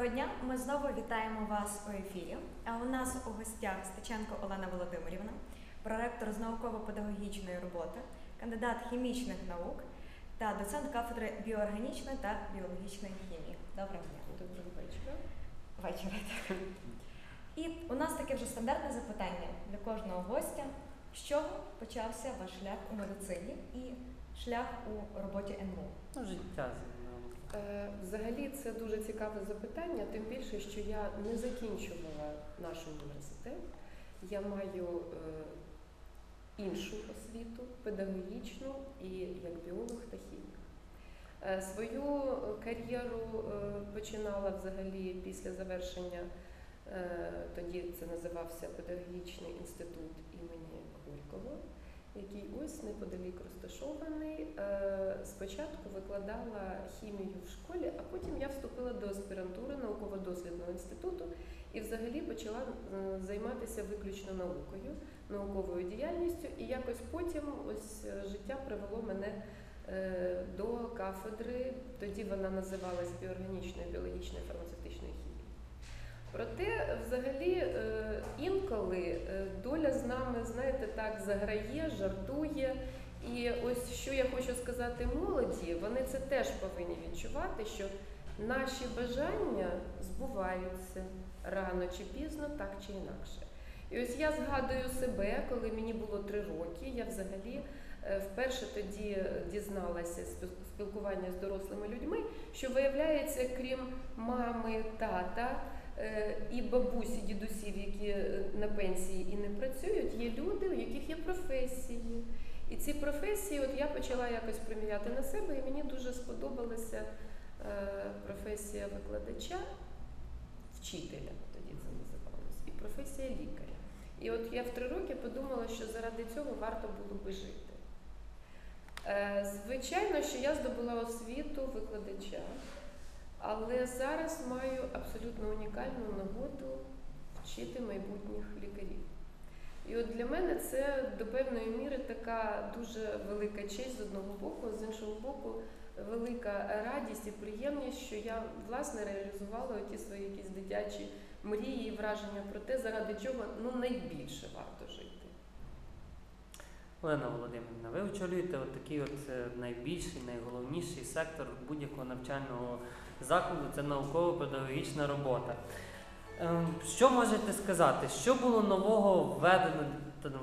Доброго дня. Ми знову вітаємо вас у ефірі. А у нас у гостях Стеченко Олена Володимирівна, проректор з науково-педагогічної роботи, кандидат хімічних наук та доцент кафедри біоорганічної та біологічної хімії. Доброго дня. Доброго вечора. Вечора. так. І у нас таке вже стандартне запитання для кожного гостя. З чого почався ваш шлях у медицині і шлях у роботі НМУ? Ну, життя Взагалі це дуже цікаве запитання, тим більше, що я не закінчувала наш університет. Я маю е, іншу освіту, педагогічну і як біолог та хімік. Е, Свою кар'єру е, починала взагалі після завершення, е, тоді це називався Педагогічний інститут імені Горького, який ось неподалік розташований. Е, Спочатку викладала хімію в школі, а потім я вступила до аспірантури науково-дослідного інституту і взагалі почала займатися виключно наукою, науковою діяльністю. І якось потім ось е, життя привело мене е, до кафедри. Тоді вона називалась біоорганічної, біологічної, фармацевтичної хімії. Проте, взагалі, е, інколи е, доля з нами, знаєте, так заграє, жартує. І ось що я хочу сказати молоді, вони це теж повинні відчувати, що наші бажання збуваються рано чи пізно, так чи інакше. І ось я згадую себе, коли мені було три роки, я взагалі е, вперше тоді дізналася з спілкування з дорослими людьми, що виявляється, крім мами, тата і бабусі, дідусів, які е, на пенсії і не працюють, є люди, у яких є професії. І ці професії, от я почала якось приміряти на себе, і мені дуже сподобалася е, професія викладача, вчителя, тоді це називалось, і професія лікаря. І от я в три роки подумала, що заради цього варто було би жити. Е, звичайно, що я здобула освіту викладача, але зараз маю абсолютно унікальну нагоду вчити майбутніх лікарів. І от для мене це до певної міри така дуже велика честь з одного боку, з іншого боку, велика радість і приємність, що я власне реалізувала ті свої якісь дитячі мрії і враження про те, заради чого ну найбільше варто жити. Олена Володимирівна, ви очолюєте от такий от е, найбільший, найголовніший сектор будь-якого навчального закладу це науково-педагогічна робота. Ем, Що можете сказати? Що було нового введено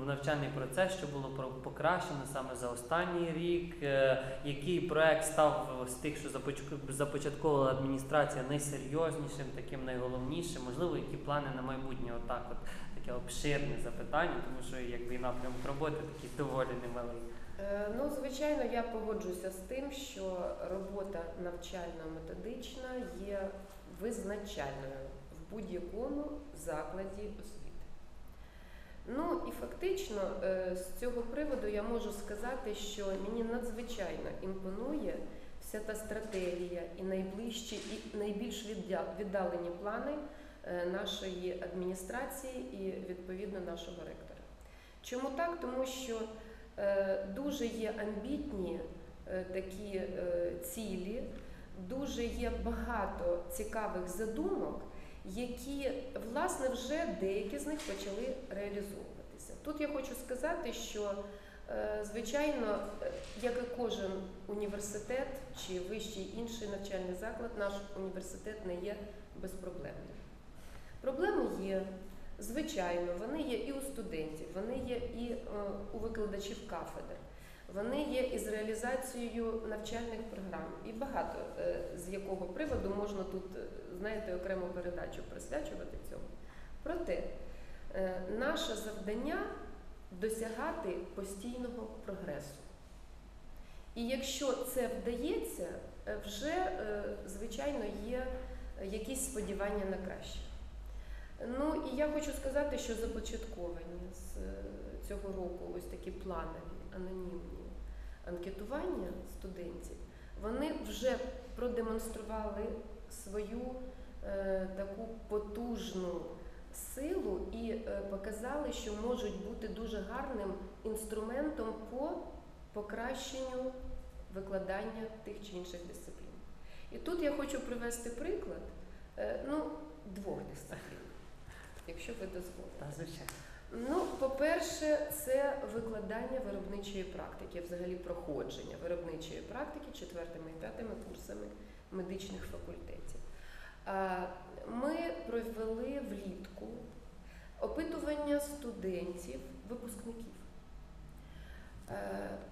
в навчальний процес, що було покращено саме за останній рік? Е, Який проект став з тих, що започатковувала адміністрація найсерйознішим, таким найголовнішим? Можливо, які плани на майбутнє? Отак, от таке обширне запитання, тому що якби і напрямок роботи такий доволі немалий. Е, Ну, звичайно, я погоджуся з тим, що робота навчально-методична є визначальною в будь-якому закладі освіти. Ну і фактично е, з цього приводу я можу сказати, що мені надзвичайно імпонує вся та стратегія і найближчі, і найбільш віддалені плани е, нашої адміністрації і відповідно нашого ректора. Чому так? Тому що дуже є амбітні е, такі е, цілі, дуже є багато цікавих задумок, які власне вже деякі з них почали реалізовуватися. Тут я хочу сказати, що е, звичайно, е, як і кожен університет чи вищий інший навчальний заклад, наш університет не є безпроблемним. Проблеми є, звичайно, вони є і у студентів, вони є і е, у викладачів кафедр. Вони є із реалізацією навчальних програм, і багато е, з якого приводу можна тут, е, знаєте, окрему передачу присвячувати цьому. Проте наше завдання досягати постійного прогресу. І якщо це вдається, вже, звичайно, є якісь сподівання на краще. Ну і я хочу сказати, що започатковані з е, цього року ось такі планові, анонімні анкетування студентів, вони вже продемонстрували свою е, таку потужну силу і е, показали, що можуть бути дуже гарним інструментом по покращенню викладання тих чи інших дисциплін. І тут я хочу привести приклад. Е, Ну, двох дисциплін, якщо ви дозволите. Та, звичайно. Ну, по-перше, це викладання виробничої практики, взагалі проходження виробничої практики четвертими і п'ятими курсами медичних факультетів. Ми провели влітку опитування студентів, випускників.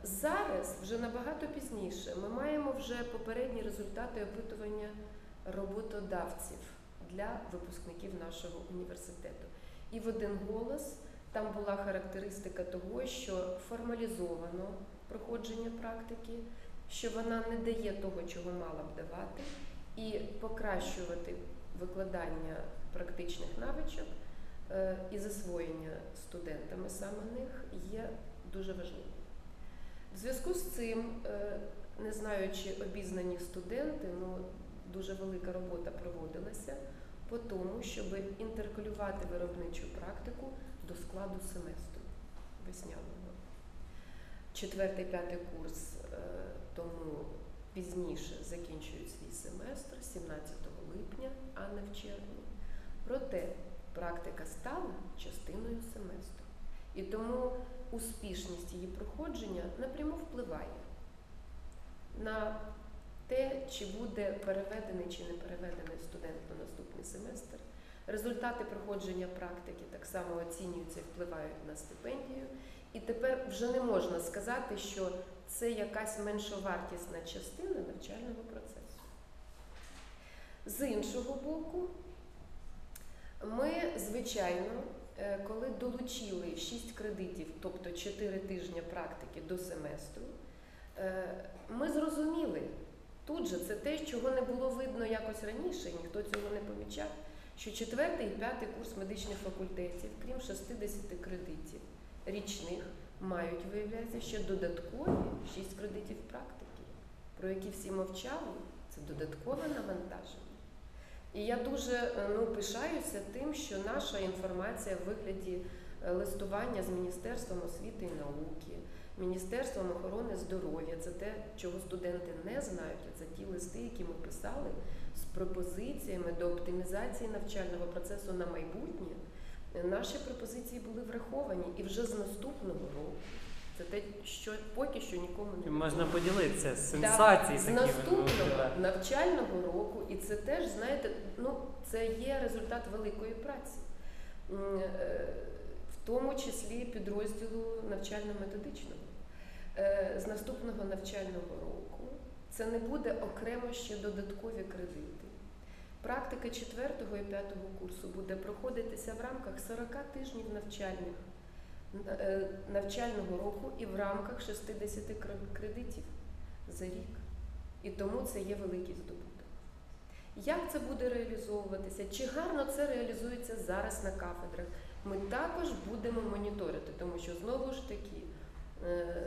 Зараз, вже набагато пізніше, ми маємо вже попередні результати опитування роботодавців для випускників нашого університету. І в один голос там була характеристика того, що формалізовано проходження практики, що вона не дає того, чого мала б давати, і покращувати викладання практичних навичок е, і засвоєння студентами саме них є дуже важливим. В зв'язку з цим, е, не знаю, чи обізнані студенти, ну дуже велика робота проводилася по тому, щоб інтеркалювати виробничу практику до складу семестру весняного. Четвертий, п'ятий курс е, тому пізніше закінчують свій семестр 17 липня, а не в червні. Проте практика стала частиною семестру. І тому успішність її проходження напряму впливає на те, чи буде переведений чи не переведений студент на наступний семестр. Результати проходження практики так само оцінюються і впливають на стипендію. І тепер вже не можна сказати, що це якась меншовартісна частина навчального процесу. З іншого боку, ми, звичайно, е, коли долучили 6 кредитів, тобто 4 тижні практики до семестру, е, ми зрозуміли, тут же це те, чого не було видно якось раніше, ніхто цього не помічав, що четвертий і п'ятий курс медичних факультетів, крім 60 кредитів річних, мають, виявляється, ще додаткові 6 кредитів практики, про які всі мовчали, це додаткове навантаження. І я дуже е, ну, пишаюся тим, що наша інформація в вигляді е, листування з Міністерством освіти і науки, Міністерством охорони здоров'я це те, чого студенти не знають. Це ті листи, які ми писали з пропозиціями до оптимізації навчального процесу на майбутнє. Наші пропозиції були враховані і вже з наступного року. Це те, що поки що нікому не Можна поділитися сенсації з наступного навчального року, і це теж, знаєте, ну це є результат великої праці, е, в тому числі підрозділу навчально-методичного. Е, З наступного навчального року це не буде окремо ще додаткові кредити. Практика 4 і 5 курсу буде проходитися в рамках 40 тижнів навчальних е, навчального року і в рамках 60 кредитів за рік. І тому це є великий здобуток. Як це буде реалізовуватися? Чи гарно це реалізується зараз на кафедрах? Ми також будемо моніторити, тому що знову ж таки,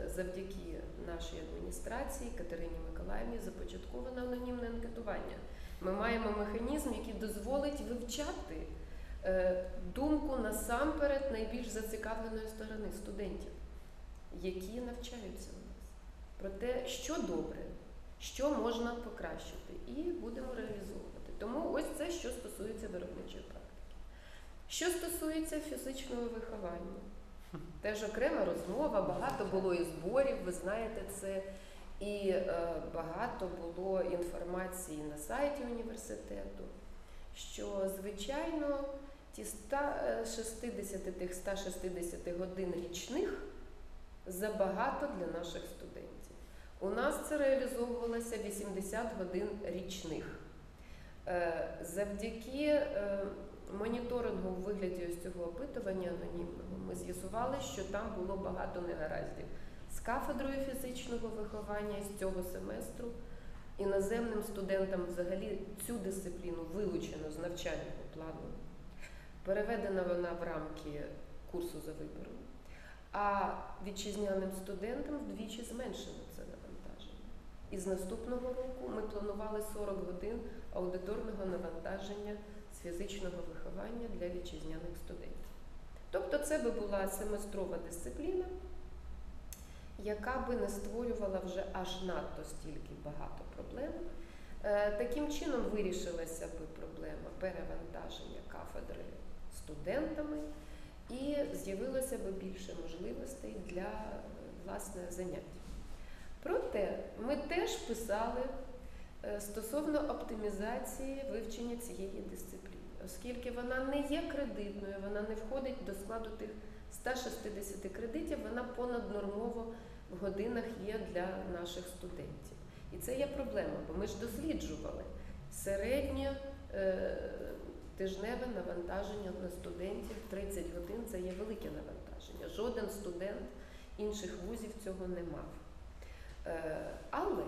завдяки нашій адміністрації Катерині Миколаївні започатковано анонімне анкетування. Ми маємо механізм, який дозволить вивчати е, думку насамперед найбільш зацікавленої сторони студентів, які навчаються у нас, про те, що добре, що можна покращити, і будемо реалізовувати. Тому ось це, що стосується виробничої практики. Що стосується фізичного виховання, теж окрема розмова, багато було і зборів, ви знаєте це. І е, багато було інформації на сайті університету, що звичайно ті 160, тих 160 годин річних забагато для наших студентів. У нас це реалізовувалося 80 годин річних. Е, Завдяки е, моніторингу у вигляді ось цього опитування анонімного ми з'ясували, що там було багато негараздів з кафедрою фізичного виховання з цього семестру. Іноземним студентам взагалі цю дисципліну вилучено з навчального плану. Переведена вона в рамки курсу за вибором. А вітчизняним студентам вдвічі зменшено це навантаження. І з наступного року ми планували 40 годин аудиторного навантаження фізичного виховання для вітчизняних студентів. Тобто це би була семестрова дисципліна, яка би не створювала вже аж надто стільки багато проблем Е, Таким чином вирішилася би проблема перевантаження кафедри студентами і з'явилося б більше можливостей для власне занять. Проте ми теж писали е, стосовно оптимізації вивчення цієї дисципліни, оскільки вона не є кредитною, вона не входить до складу тих 160 кредитів, вона понаднормово в годинах є для наших студентів. І це є проблема, бо ми ж досліджували середнє е, тижневе навантаження на студентів 30 годин це є велике навантаження. Жоден студент інших вузів цього не мав. Е, але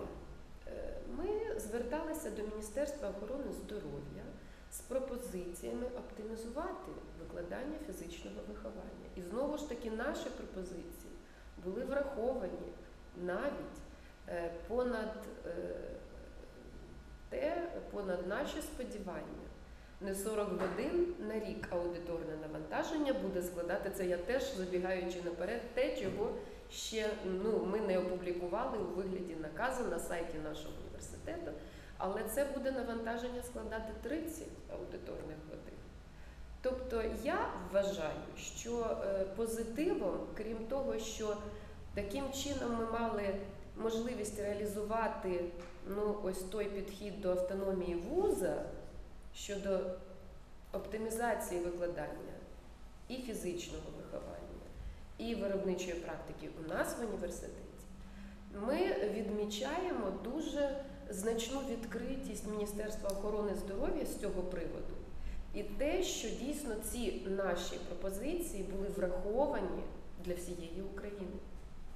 е, ми зверталися до Міністерства охорони здоров'я з пропозиціями оптимізувати викладання фізичного виховання. І знову ж таки наші пропозиції були враховані навіть е, понад е, те, понад наші сподівання. Не 40 годин на рік аудиторне навантаження буде складати це. Я теж забігаючи наперед, те, чого ще ну, ми не опублікували у вигляді наказу на сайті нашого університету, але це буде навантаження складати 30 аудиторних годин. Тобто я вважаю, що е, позитивом, крім того, що таким чином ми мали можливість реалізувати ну, ось той підхід до автономії вуза щодо оптимізації викладання і фізичного виховання, і виробничої практики у нас в університеті, ми відмічаємо дуже значну відкритість Міністерства охорони здоров'я з цього приводу. І те, що дійсно ці наші пропозиції були враховані для всієї України.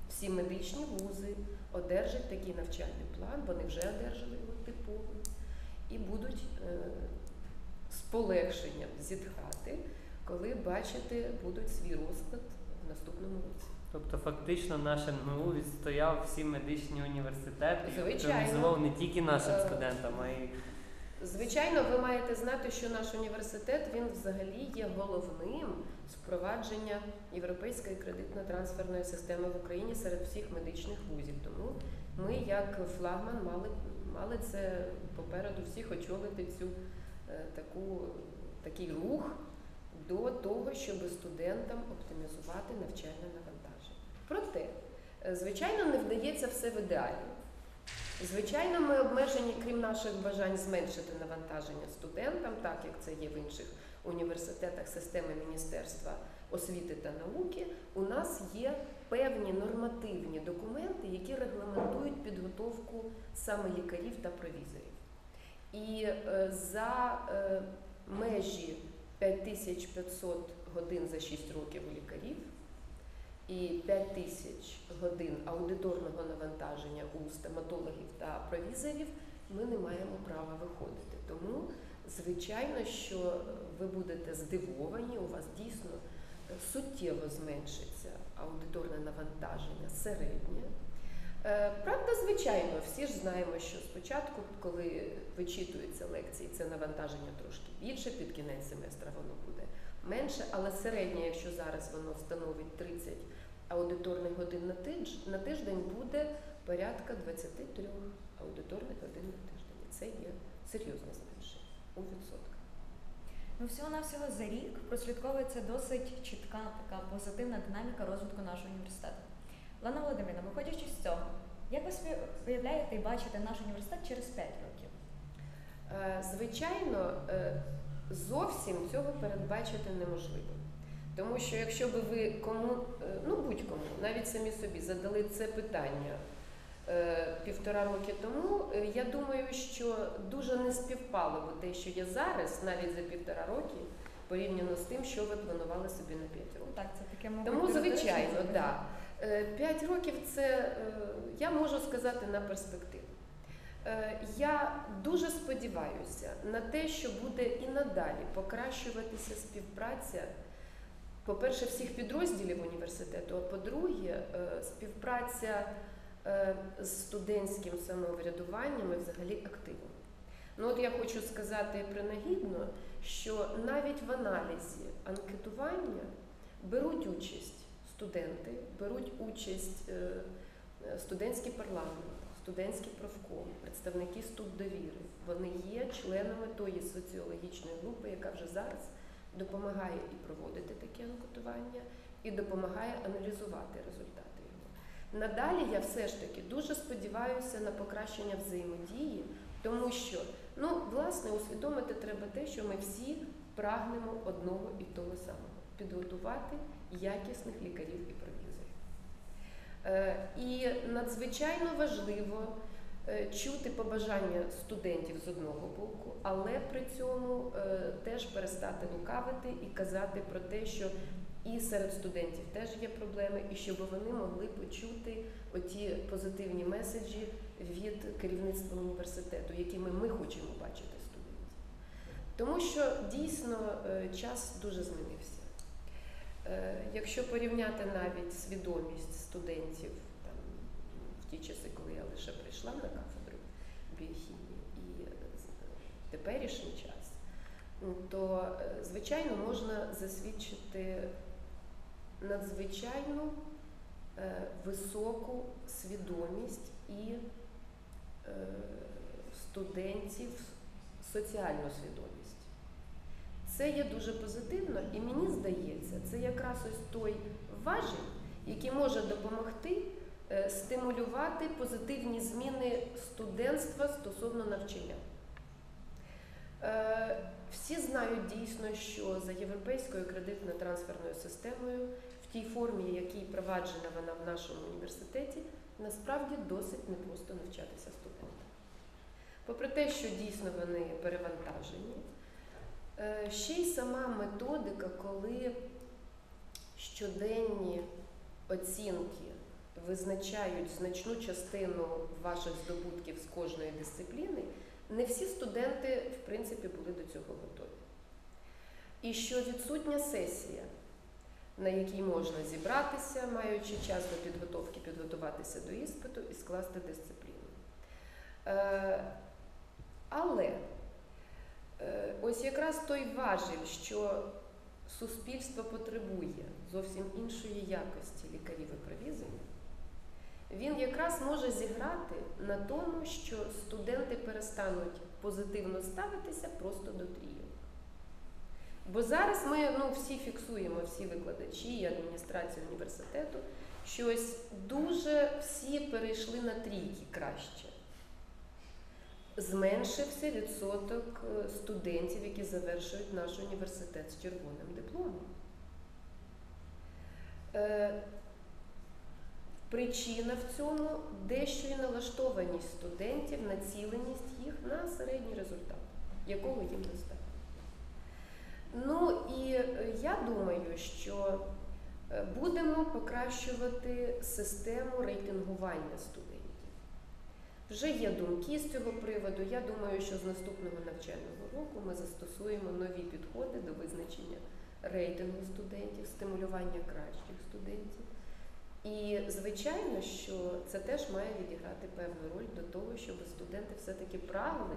Всі медичні вузи одержать такий навчальний план, вони вже одержали його типовий, і будуть е, з полегшенням зітхати, коли бачити будуть свій розклад в наступному році. Тобто фактично наш НМУ відстояв всі медичні університети і Звичайно. організував не тільки нашим Е, студентам, а й Звичайно, ви маєте знати, що наш університет він взагалі є головним з впровадження європейської кредитно-трансферної системи в Україні серед всіх медичних вузів. Тому ми, як флагман, мали, мали це попереду всіх очолити цю е, таку, такий рух до того, щоб студентам оптимізувати навчальне навантаження. Проте, звичайно, не вдається все в ідеалі. Звичайно, ми обмежені, крім наших бажань зменшити навантаження студентам, так як це є в інших університетах системи Міністерства освіти та науки. У нас є певні нормативні документи, які регламентують підготовку саме лікарів та провізорів. І е, за е, межі 5500 годин за 6 років у лікарів і 5 тисяч годин аудиторного навантаження у стоматологів та провізорів ми не маємо права виходити. Тому, звичайно, що ви будете здивовані, у вас дійсно е, суттєво зменшиться аудиторне навантаження середнє. Е, Правда, звичайно, всі ж знаємо, що спочатку, коли вичитуються лекції, це навантаження трошки більше, під кінець семестра воно буде менше, але середнє, якщо зараз воно становить 30 аудиторних годин на тиж- на тиждень, буде порядка 23 аудиторних годин на тиждень. І Це є серйозне зменшення у відсотках. Ну, всього-навсього за рік прослідковується досить чітка така позитивна динаміка розвитку нашого університету. Лана Володимирівна, виходячи з цього, як ви собі уявляєте і бачите наш університет через 5 років? Е, Звичайно, е, зовсім цього передбачити неможливо. Тому що якщо би ви кому, е, ну будь-кому, навіть самі собі задали це питання е, півтора роки тому, е, я думаю, що дуже не співпало би те, що є зараз, навіть за півтора роки, порівняно з тим, що ви планували собі на 5 років. Так, це таке мабуть, Тому, звичайно, запитання. да. П'ять років це я можу сказати на перспективу. Я дуже сподіваюся на те, що буде і надалі покращуватися співпраця, по-перше, всіх підрозділів університету, а по-друге, е, співпраця е, з студентським самоврядуванням і взагалі активом. Ну от я хочу сказати принагідно, що навіть в аналізі анкетування беруть участь студенти, беруть участь е, студентський парламент, студентський профком, представники студдовіри, вони є членами тої соціологічної групи, яка вже зараз допомагає і проводити таке анкетування, і допомагає аналізувати результати його. Надалі я все ж таки дуже сподіваюся на покращення взаємодії, тому що, ну, власне, усвідомити треба те, що ми всі прагнемо одного і того самого підготувати якісних лікарів і провізорів. Е, І надзвичайно важливо чути побажання студентів з одного боку, але при цьому е, теж перестати лукавити і казати про те, що і серед студентів теж є проблеми, і щоб вони могли почути оті позитивні меседжі від керівництва університету, якими ми хочемо бачити студентів. Тому що дійсно е, час дуже змінився. Е, Якщо порівняти навіть свідомість студентів ті часи, коли я лише прийшла на кафедру біохімії і е, теперішній час, то е, звичайно можна засвідчити надзвичайну е, високу свідомість і е, студентів соціальну свідомість. Це є дуже позитивно, і мені здається, це якраз ось той важіль, який може допомогти е, стимулювати позитивні зміни студентства стосовно навчання. Е, Всі знають дійсно, що за європейською кредитно-трансферною системою, в тій формі, якій проваджена вона в нашому університеті, насправді досить непросто навчатися студентам. Попри те, що дійсно вони перевантажені, е, ще й сама методика, коли щоденні оцінки визначають значну частину ваших здобутків з кожної дисципліни, не всі студенти, в принципі, були до цього готові. І що відсутня сесія, на якій можна зібратися, маючи час до підготовки, підготуватися до іспиту і скласти дисципліну. Е, але е, ось якраз той важіль, що суспільство потребує зовсім іншої якості лікарів і провізорів, він якраз може зіграти на тому, що студенти перестануть позитивно ставитися просто до трійок. Бо зараз ми ну, всі фіксуємо, всі викладачі і адміністрація університету, що ось дуже всі перейшли на трійки краще. Зменшився відсоток е, студентів, які завершують наш університет з червоним дипломом. Причина в цьому дещо і налаштованість студентів, націленість їх на середній результат, якого їм достатньо. Ну і е, я думаю, що е, будемо покращувати систему рейтингування студентів. Вже є думки з цього приводу. Я думаю, що з наступного навчального року ми застосуємо нові підходи до визначення рейтингу студентів, стимулювання кращих студентів. І звичайно, що це теж має відіграти певну роль до того, щоб студенти все-таки прагли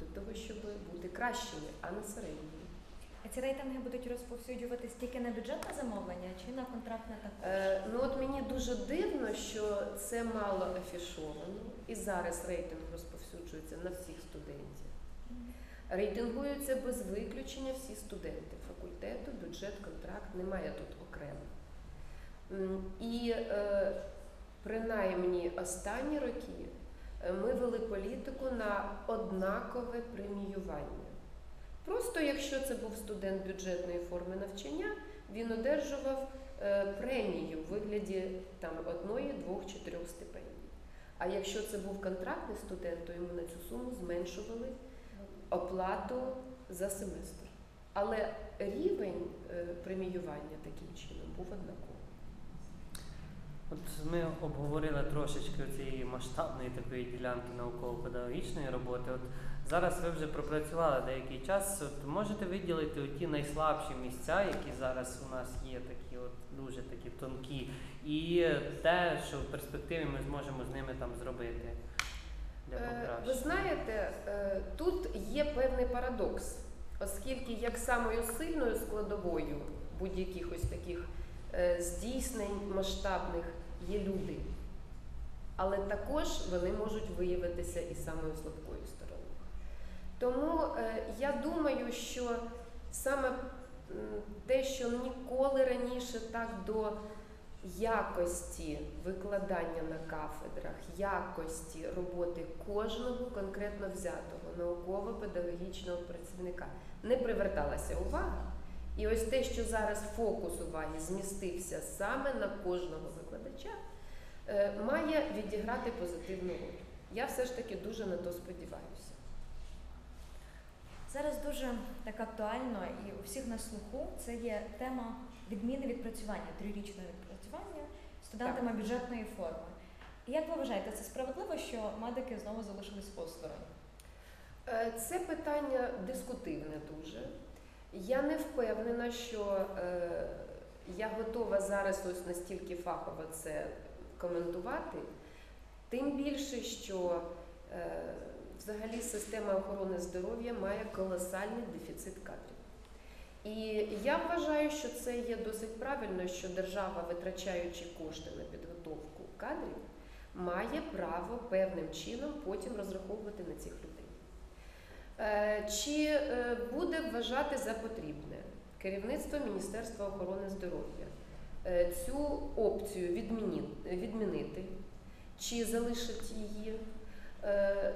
до того, щоб бути кращими, а не середніми. А ці рейтинги будуть розповсюджуватись тільки на бюджетне замовлення чи на контрактне також? Е, ну от мені дуже дивно, що це мало афішовано, і зараз рейтинг розповсюджується на всіх студентів. Рейтингуються без виключення всі студенти факультету, бюджет, контракт, немає тут окремо. І е, принаймні останні роки е, ми вели політику на однакове преміювання. Просто якщо це був студент бюджетної форми навчання, він одержував е, премію в вигляді там одної, двох чи трьох стипендій. А якщо це був контрактний студент, то йому на цю суму зменшували оплату за семестр. Але рівень преміювання таким чином був однаковий. От ми обговорили трошечки цієї масштабної такої ділянки науково-педагогічної роботи. От зараз ви вже пропрацювали деякий час. От можете виділити ті найслабші місця, які зараз у нас є, такі от дуже такі тонкі, і те, що в перспективі ми зможемо з ними там зробити для Е, Ви знаєте, е, тут є певний парадокс, оскільки як самою сильною складовою будь-яких ось таких е, здійснень масштабних є люди. Але також вони можуть виявитися і самою слабкою стороною. Тому е, я думаю, що саме те, що ніколи раніше так до якості викладання на кафедрах, якості роботи кожного конкретно взятого науково-педагогічного працівника не приверталася увага. І ось те, що зараз фокус уваги змістився саме на кожного викладача, е, має відіграти позитивну роль. Я все ж таки дуже на то сподіваюся. Зараз дуже так актуально і у всіх на слуху це є тема відміни відпрацювання, трирічного відпрацювання студентами бюджетної форми. І як ви вважаєте, це справедливо, що медики знову залишились осторонь? Е, Це питання дискутивне дуже. Я не впевнена, що е, я готова зараз ось настільки фахово це коментувати. Тим більше, що е, взагалі система охорони здоров'я має колосальний дефіцит кадрів. І я вважаю, що це є досить правильно, що держава, витрачаючи кошти на підготовку кадрів, має право певним чином потім розраховувати на цих людей. Е, Чи е, буде вважати за потрібне керівництво Міністерства охорони здоров'я е, цю опцію відмінити, чи залишить її? Е,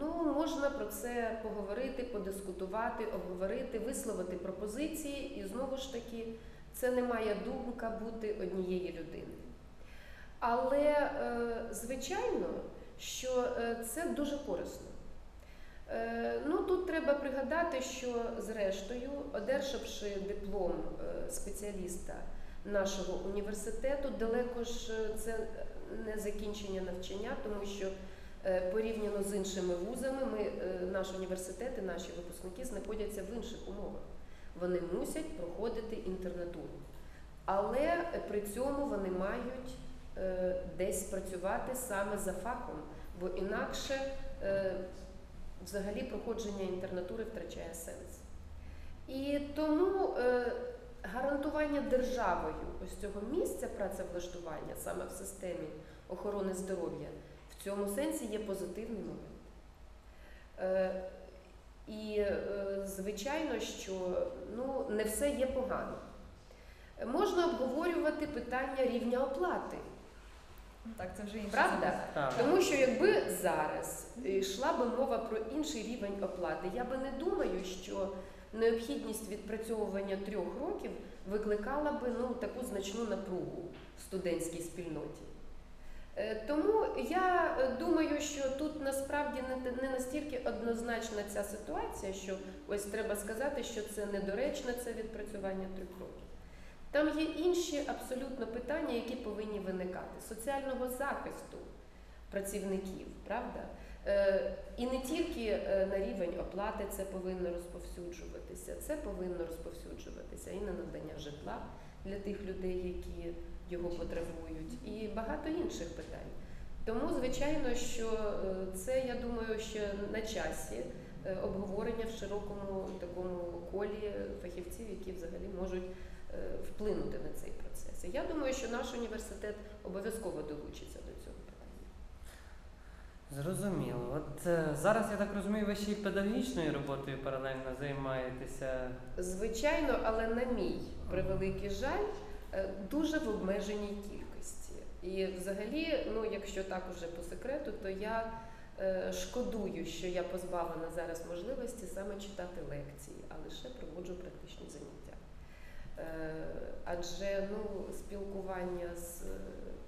Ну, можна про це поговорити, подискутувати, обговорити, висловити пропозиції, і знову ж таки, це не має думка бути однієї людини. Але, е, звичайно, що це дуже корисно. Е, Ну, тут треба пригадати, що зрештою, одержавши диплом е, спеціаліста нашого університету, далеко ж е, це не закінчення навчання, тому що порівняно з іншими вузами, ми, наш університет і наші випускники знаходяться в інших умовах. Вони мусять проходити інтернатуру. Але при цьому вони мають десь працювати саме за фахом, бо інакше взагалі проходження інтернатури втрачає сенс. І тому е, гарантування державою ось цього місця працевлаштування саме в системі охорони здоров'я в цьому сенсі є позитивний момент. Е, і е, звичайно, що ну, не все є погано. Можна обговорювати питання рівня оплати. Так, це вже інше. Правда? Так. Тому що якби зараз йшла би мова про інший рівень оплати, я би не думаю, що необхідність відпрацьовування трьох років викликала би ну, таку значну напругу в студентській спільноті. Е, Тому я думаю, що тут насправді не, не настільки однозначна ця ситуація, що ось треба сказати, що це недоречне це відпрацювання трьох років. Там є інші абсолютно питання, які повинні виникати соціального захисту працівників, правда? Е, І не тільки е, на рівень оплати це повинно розповсюджуватися, це повинно розповсюджуватися і на надання житла для тих людей, які його потребують, і багато інших питань. Тому, звичайно, що е, це, я думаю, ще на часі обговорення в широкому такому колі фахівців, які взагалі можуть вплинути на цей процес. І я думаю, що наш університет обов'язково долучиться до цього питання. Зрозуміло. От е, зараз я так розумію, ви ще й педагогічною роботою паралельно займаєтеся. Звичайно, але на мій превеликий жаль, е, дуже в обмеженій кількості. І взагалі, ну якщо так уже по секрету, то я е, шкодую, що я позбавлена зараз можливості саме читати лекції, а лише проводжу практичні заняття. Е, Адже ну, спілкування з е,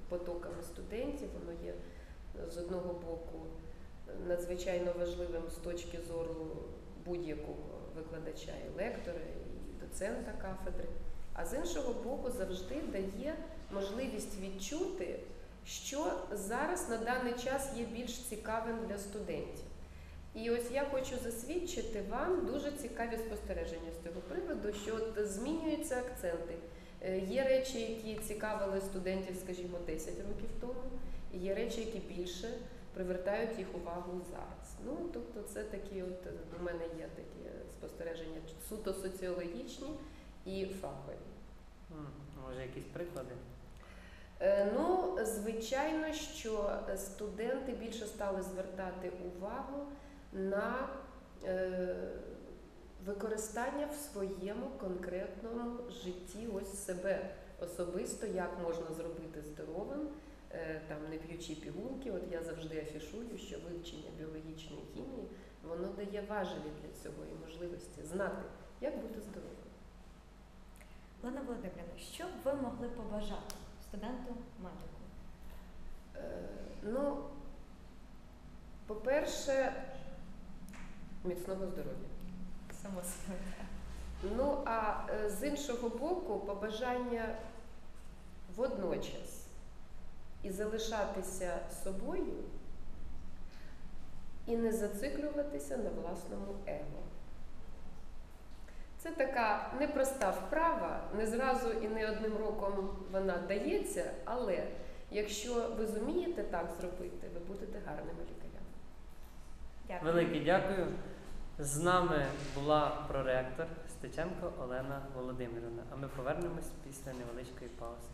потоками студентів, воно є з одного боку надзвичайно важливим з точки зору будь-якого викладача і лектора, і доцента кафедри, а з іншого боку, завжди дає можливість відчути, що зараз на даний час є більш цікавим для студентів. І ось я хочу засвідчити вам дуже цікаві спостереження з цього приводу, що от змінюються акценти. Е, Є речі, які цікавили студентів, скажімо, 10 років тому, і є речі, які більше привертають їх увагу зараз. Ну, тобто, це такі, от у мене є такі спостереження суто соціологічні і фахові. Може, якісь приклади? Е, Ну, звичайно, що студенти більше стали звертати увагу на е, використання в своєму конкретному житті ось себе особисто, як можна зробити здоровим, е, там не п'ючи пігулки. От я завжди афішую, що вивчення біологічної хімії воно дає важелі для цього і можливості знати, як бути здоровим. Олена Володимирівна, що б ви могли побажати студенту медику? Е, Ну, по-перше, міцного здоров'я. Само собою. Ну, а е, з іншого боку, побажання водночас і залишатися собою, і не зациклюватися на власному его. Це така непроста вправа, не зразу і не одним роком вона дається, але якщо ви зумієте так зробити, ви будете гарними лікарями. Дякую. Велике дякую. З нами була проректор Стеченко Олена Володимирівна. А ми повернемось після невеличкої паузи.